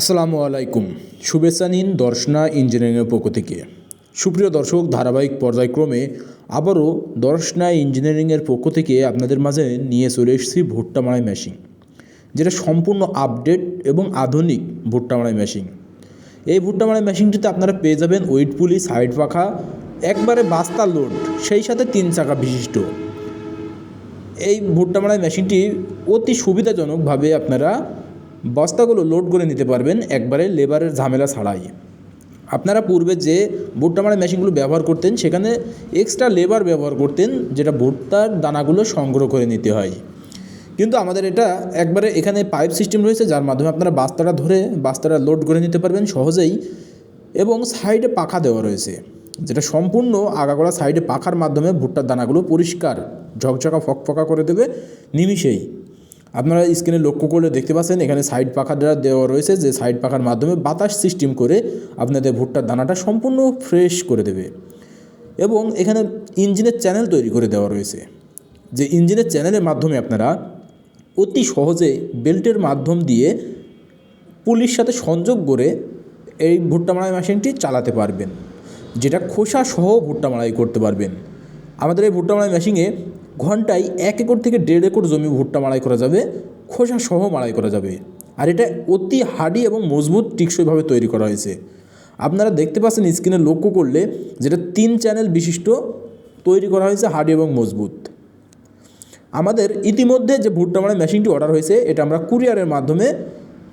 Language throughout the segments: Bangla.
আসসালামু আলাইকুম। শুভেচ্ছা নিন দর্শনা ইঞ্জিনিয়ারিংয়ের পক্ষ থেকে। সুপ্রিয় দর্শক, ধারাবাহিক পর্যায়ক্রমে আবারও দর্শনা ইঞ্জিনিয়ারিংয়ের পক্ষ থেকে আপনাদের মাঝে নিয়ে চলে এসেছি ভুট্টা মারাই মেশিন, যেটা সম্পূর্ণ আপডেট এবং আধুনিক ভুট্টা মারাই মেশিন। এই ভুট্টা মারাই মেশিনটিতে আপনারা পেয়ে যাবেন ওয়েট পুলি, সাইড পাখা, একবারে বাস্তা লোড, সেই সাথে তিন চাকা বিশিষ্ট। এই ভুট্টা মারাই মেশিনটি অতি সুবিধাজনকভাবে আপনারা বস্তাগুলো লোড করে নিতে পারবেন একবারে লেবারের ঝামেলা ছাড়াই। আপনারা পূর্বে যে ভুট্টা মারাই মেশিনগুলো ব্যবহার করতেন, সেখানে এক্সট্রা লেবার ব্যবহার করতেন, যেটা ভুট্টার দানাগুলো সংগ্রহ করে নিতে হয়। কিন্তু আমাদের এটা একবারে এখানে পাইপ সিস্টেম রয়েছে, যার মাধ্যমে আপনারা বাস্তাটা ধরে, বাস্তাটা লোড করে নিতে পারবেন সহজেই এবং সাইডে পাখা দেওয়া রয়েছে, যেটা সম্পূর্ণ আগাগোড়া সাইডে পাখার মাধ্যমে ভুট্টার দানাগুলো পরিষ্কার, ঝকঝকা, ফকফকা করে দেবে নিমিষেই। আপনারা স্ক্রিনে লক্ষ্য করলে দেখতে পাচ্ছেন, এখানে সাইড পাখা দেওয়া রয়েছে, যে সাইড পাখার মাধ্যমে বাতাস সিস্টেম করে আপনাদের ভুট্টার দানাটা সম্পূর্ণ ফ্রেশ করে দেবে। এবং এখানে ইঞ্জিনের চ্যানেল তৈরি করে দেওয়া রয়েছে, যে ইঞ্জিনের চ্যানেলের মাধ্যমে আপনারা অতি সহজে বেল্টের মাধ্যম দিয়ে পুলিশ সাথে সংযোগ করে এই ভুট্টা মারাই মেশিনটি চালাতে পারবেন, যেটা খোসা সহ ভুট্টা মারাই করতে পারবেন। আমাদের এই ভুট্টা মারাই মেশিনে ঘন্টায় এক একর থেকে দেড় একর জমি ভুট্টা মাড়াই করা যাবে, খোসা সহ মারাই করা যাবে। আর এটা অতি হার্ডি এবং মজবুত, টিকসইভাবে তৈরি করা হয়েছে। আপনারা দেখতে পাচ্ছেন স্ক্রিনে লক্ষ্য করলে যেটা তিন চ্যানেল বিশিষ্ট, তৈরি করা হয়েছে হার্ডি এবং মজবুত। আমাদের ইতিমধ্যে যে ভুট্টা মাড়াই মেশিনটি অর্ডার হয়েছে, এটা আমরা কুরিয়ারের মাধ্যমে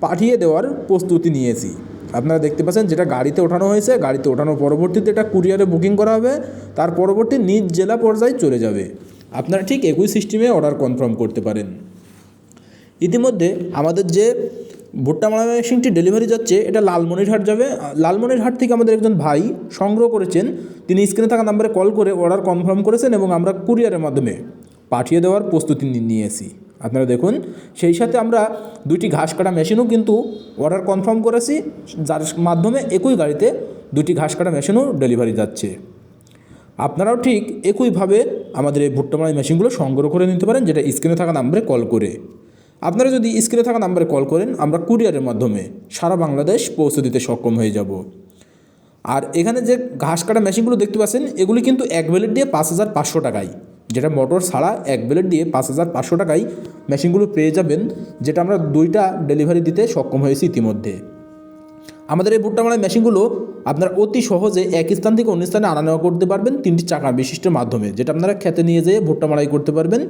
পাঠিয়ে দেওয়ার প্রস্তুতি নিয়েছি। আপনারা দেখতে পাচ্ছেন যেটা গাড়িতে ওঠানো হয়েছে, গাড়িতে ওঠানোর পরবর্তীতে এটা কুরিয়ারে বুকিং করা হবে, তার পরবর্তী নিজ জেলা পর্যায়ে চলে যাবে। আপনারা ঠিক একই সিস্টেমে অর্ডার কনফার্ম করতে পারেন। ইতিমধ্যে আমাদের যে ভুট্টা মারা মেশিনটি ডেলিভারি যাচ্ছে, এটা লালমনিরহাট যাবে। লালমনিরহাট থেকে আমাদের একজন ভাই সংগ্রহ করেছেন। তিনি স্ক্রিনে থাকা নাম্বারে কল করে অর্ডার কনফার্ম করেছেন এবং আমরা কুরিয়ারের মাধ্যমে পাঠিয়ে দেওয়ার প্রস্তুতি নি- নিয়েছি। আপনারা দেখুন, সেই সাথে আমরা দুইটি ঘাস কাটা মেশিনও কিন্তু অর্ডার কনফার্ম করেছি। যার মাধ্যমে একই গাড়িতে দুটি ঘাস কাটা মেশিনও ডেলিভারি যাচ্ছে। আপনারাও ঠিক একইভাবে আমাদের এই ভুট্টা মারাই মেশিনগুলো সংগ্রহ করে নিতে পারেন, যেটা স্ক্রিনে থাকা নাম্বারে কল করে। আপনারা যদি স্ক্রিনে থাকা নাম্বারে কল করেন, আমরা কুরিয়ারের মাধ্যমে সারা বাংলাদেশ পৌঁছে দিতে সক্ষম হয়ে যাব। আর এখানে যে ঘাস কাটা মেশিনগুলো দেখতে পাচ্ছেন, এগুলি কিন্তু এক বেলেট দিয়ে পাঁচ হাজার পাঁচশো টাকায়। যেটা মোটর ছাড়া এক বেলেট দিয়ে পাঁচ হাজার পাঁচশো টাকায় মেশিনগুলো পেয়ে যাবেন, যেটা আমরা দুইটা ডেলিভারি দিতে সক্ষম হয়েছি ইতিমধ্যে। আমাদের এই ভুট্টা মারাই মেশিনগুলো আপনারা অতি সহজে এক স্থান থেকে অন্য স্থানে আনা নেওয়া করতে পারবেন তিনটি চাকা বিশিষ্টের মাধ্যমে, যেটা আপনারা খেতে নিয়ে যেয়ে ভুট্টা মারাই করতে পারবেন।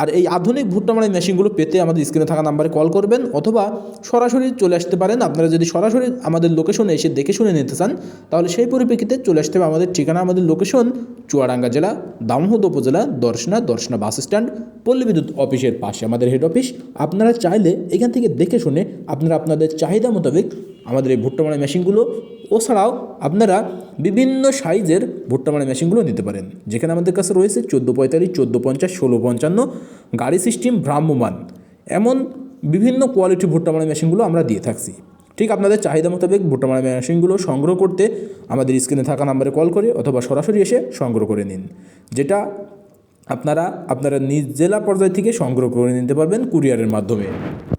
আর এই আধুনিক ভুট্টা মারাই মেশিনগুলো পেতে আমাদের স্ক্রিনে থাকা নাম্বারে কল করবেন অথবা সরাসরি চলে আসতে পারেন। আপনারা যদি সরাসরি আমাদের লোকেশনে এসে দেখে শুনে নিতে চান, তাহলে সেই পরিপ্রেক্ষিতে চলে আসতে হবে আমাদের ঠিকানা, আমাদের লোকেশন চুয়াডাঙ্গা জেলা দামহদ উপজেলা, দর্শনা দর্শনা বাস স্ট্যান্ড, পল্লী বিদ্যুৎ অফিসের পাশে আমাদের হেড অফিস। আপনারা চাইলে এখান থেকে দেখে শুনে আপনারা আপনাদের চাহিদা মোতাবেক আমাদের এই ভুট্টা মারা মেশিনগুলো। ও ছাড়াও আপনারা বিভিন্ন সাইজের ভুট্টা মারা মেশিনগুলো নিতে পারেন। যেখানে আমাদের কাছে রয়েছে চোদ্দ পঁয়তাল্লিশ, চোদ্দ পঞ্চাশ, ষোলো পঞ্চান্ন গাড়ি সিস্টেম ভ্রাম্যমান। এমন বিভিন্ন কোয়ালিটি ভুট্টা মারা মেশিনগুলো আমরা দিয়ে থাকছি। ঠিক আপনাদের চাহিদা মোতাবেক ভুট্টা মারা মেশিনগুলো সংগ্রহ করতে আমাদের স্ক্রিনে থাকা নাম্বারে কল করে অথবা সরাসরি এসে সংগ্রহ করে নিন। যেটা আপনারা আপনারা নিজ জেলা পর্যায় থেকে সংগ্রহ করে নিতে পারবেন কুরিয়ারের মাধ্যমে।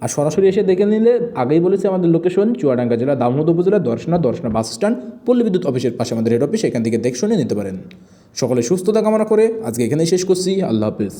আর সরাসরি এসে দেখে নিলে আগেই বলেছি আমাদের লোকেশন চুয়াডাঙ্গা জেলা দামোদ উপজেলা, দর্শনা দর্শনা বাস স্ট্যান্ড পল্লী বিদ্যুৎ অফিসের পাশে আমাদের হেড অফিস এখান থেকে দেখ শুনে নিতে পারেন। সকলে সুস্থতা কামনা করে আজকে এখানেই শেষ করছি, আল্লাহ হাফিজ।